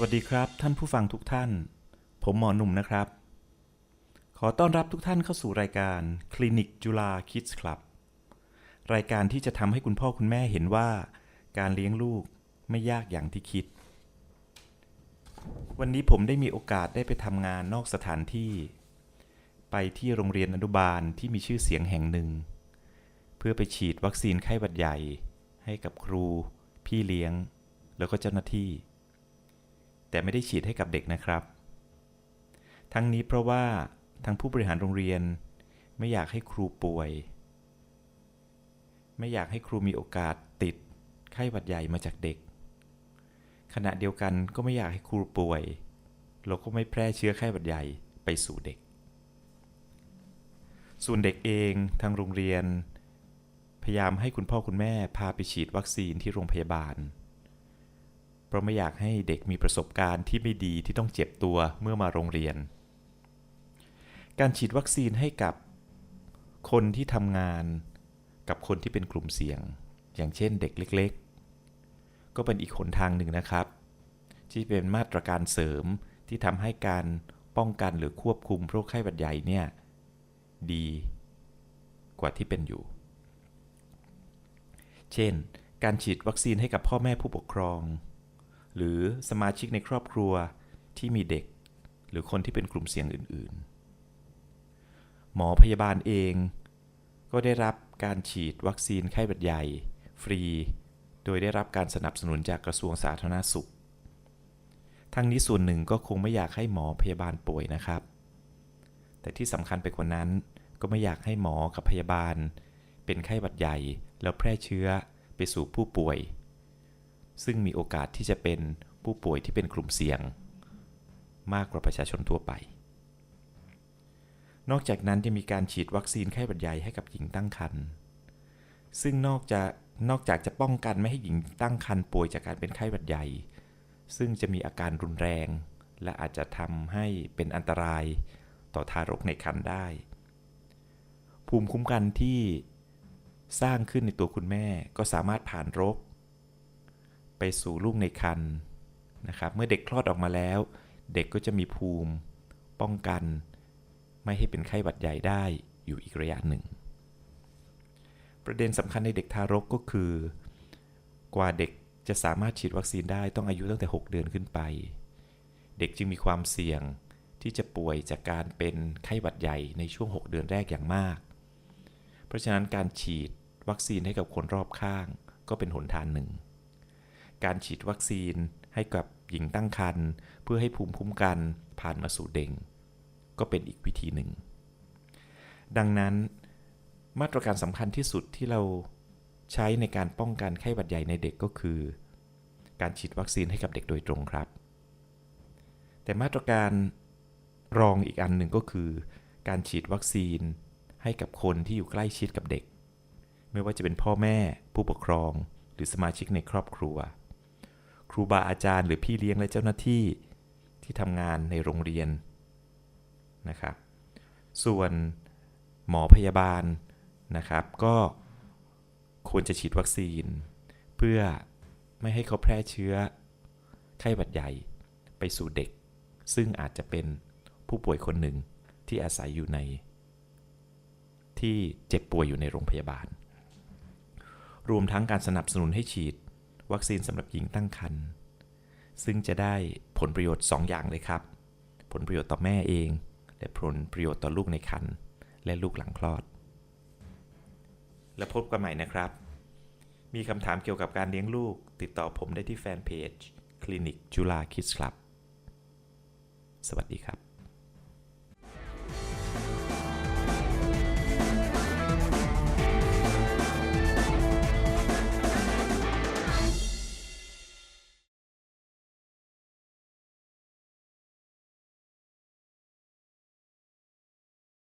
วัสดีครับท่านผู้ฟังทุกท่าน ผมหมอหนุ่มนะครับ ขอต้อนรับทุกท่านเข้าสู่รายการคลินิกจุฬาคิดส์คลับ รายการที่จะทำให้คุณพ่อคุณแม่เห็นว่า การเลี้ยงลูกไม่ยากอย่างที่คิด วันนี้ผมได้มีโอกาสได้ไปทำงานนอกสถานที่ ไปที่โรงเรียนอนุบาลที่มีชื่อเสียงแห่งหนึ่ง เพื่อไปฉีดวัคซีนไข้หวัดใหญ่ ให้กับครู พี่เลี้ยง แล้วก็เจ้าหน้าที่ แต่ไม่ได้ฉีดให้กับเด็กนะครับ ทั้งนี้เพราะว่าทางผู้บริหารโรงเรียน ไม่อยากให้ครูป่วย ไม่อยากให้ครูมีโอกาสติดไข้หวัดใหญ่มาจากเด็ก ขณะเดียวกันก็ไม่อยากให้ครูป่วยแล้วก็ไม่แพร่เชื้อไข้หวัดใหญ่ไปสู่เด็ก ส่วนเด็กเองทางโรงเรียน พยายามให้คุณพ่อคุณแม่พาไปฉีดวัคซีนที่โรงพยาบาล เพราะไม่อยากให้เด็กมีประสบการณ์ที่ไม่ดีที่ต้องเจ็บตัวเมื่อมาโรงเรียน การฉีดวัคซีนให้กับคนที่ทำงานกับคนที่เป็นกลุ่มเสี่ยง อย่างเช่นเด็กเล็ก ๆ ก็เป็นอีกหนทางหนึ่งนะครับ ที่เป็นมาตรการเสริมที่ทำให้การป้องกันหรือควบคุมโรคไข้หวัดใหญ่เนี่ยดีกว่าที่เป็นอยู่ เช่น การฉีดวัคซีนให้กับพ่อแม่ผู้ปกครอง หรือสมาชิกในครอบครัวที่มีเด็ก หรือคนที่เป็นกลุ่มเสี่ยงอื่น ๆ หมอพยาบาลเองก็ได้รับการฉีดวัคซีนไข้หวัดใหญ่ ฟรี โดยได้รับการสนับสนุนจากกระทรวงสาธารณสุข ทั้งนี้ส่วนหนึ่งก็คงไม่อยากให้หมอพยาบาลป่วยนะครับ แต่ที่สำคัญไปกว่านั้นก็ไม่อยากให้หมอกับพยาบาล เป็นไข้หวัดใหญ่แล้วแพร่เชื้อไปสู่ผู้ป่วย ซึ่งมีโอกาสที่จะเป็นผู้ป่วยที่เป็นกลุ่มเสี่ยง มากกว่าประชาชนทั่วไป นอกจากนั้นจะมีการฉีดวัคซีนไข้หวัดใหญ่ให้กับหญิงตั้งครรภ์ซึ่งนอกจากนอกจากจะป้องกันไม่ให้หญิงตั้งครรภ์ป่วยจากการเป็นไข้หวัดใหญ่ ซึ่งจะมีอาการรุนแรง และอาจจะทำให้เป็นอันตรายต่อทารกในครรภ์ได้ ภูมิคุ้มกันที่สร้างขึ้นในตัวคุณแม่ก็สามารถผ่านรก ไปสู่ลูกในครรภ์นะครับ เมื่อเด็กคลอดออกมาแล้ว เด็กก็จะมีภูมิป้องกัน ไม่ให้เป็นไข้หวัดใหญ่ได้อยู่อีกระยะหนึ่ง ประเด็นสำคัญในเด็กทารกก็คือ กว่าเด็กจะสามารถฉีดวัคซีนได้ต้องอายุตั้งแต่ 6 เดือนขึ้นไป เด็กจึงมีความเสี่ยงที่จะป่วยจากการเป็นไข้หวัดใหญ่ในช่วง 6 เดือนแรกอย่างมาก เพราะฉะนั้นการฉีดวัคซีนให้กับคนรอบข้างก็เป็นหนทางหนึ่ง การฉีดวัคซีนให้กับหญิงตั้งครรภ์เพื่อให้ภูมิคุ้มกันผ่านมาสู่เด็กก็เป็นอีกวิธีหนึ่ง ดังนั้นมาตรการสำคัญที่สุดที่เราใช้ในการป้องกันไข้หวัดใหญ่ในเด็กก็คือ การฉีดวัคซีนให้กับเด็กโดยตรงครับ แต่มาตรการรองอีกอันหนึ่งก็คือ การฉีดวัคซีนให้กับคนที่อยู่ใกล้ชิดกับเด็ก ไม่ว่าจะเป็นพ่อแม่ ผู้ปกครอง หรือสมาชิกในครอบครัว ครูบาอาจารย์ หรือพี่เลี้ยงและเจ้าหน้าที่ที่ทำงานในโรงเรียนนะครับ ส่วนหมอพยาบาลนะครับ ก็ควรจะฉีดวัคซีน เพื่อไม่ให้เขาแพร่เชื้อไข้หวัดใหญ่ไปสู่เด็ก ซึ่งอาจจะเป็นผู้ป่วยคนหนึ่งที่อาศัยอยู่ใน ที่เจ็บป่วยอยู่ในโรงพยาบาล รวมทั้งการสนับสนุนให้ฉีด วัคซีนสำหรับหญิงตั้งครรภ์ซึ่งจะได้ผลประโยชน์ 2 อย่างเลยครับ ผลประโยชน์ต่อแม่เอง และผลประโยชน์ต่อลูกในครรภ์และลูกหลังคลอด และพบกันใหม่นะครับ มีคำถามเกี่ยวกับการเลี้ยงลูก ติดต่อผมได้ที่แฟนเพจคลินิกจุฬาคิดส์คลับ สวัสดีครับ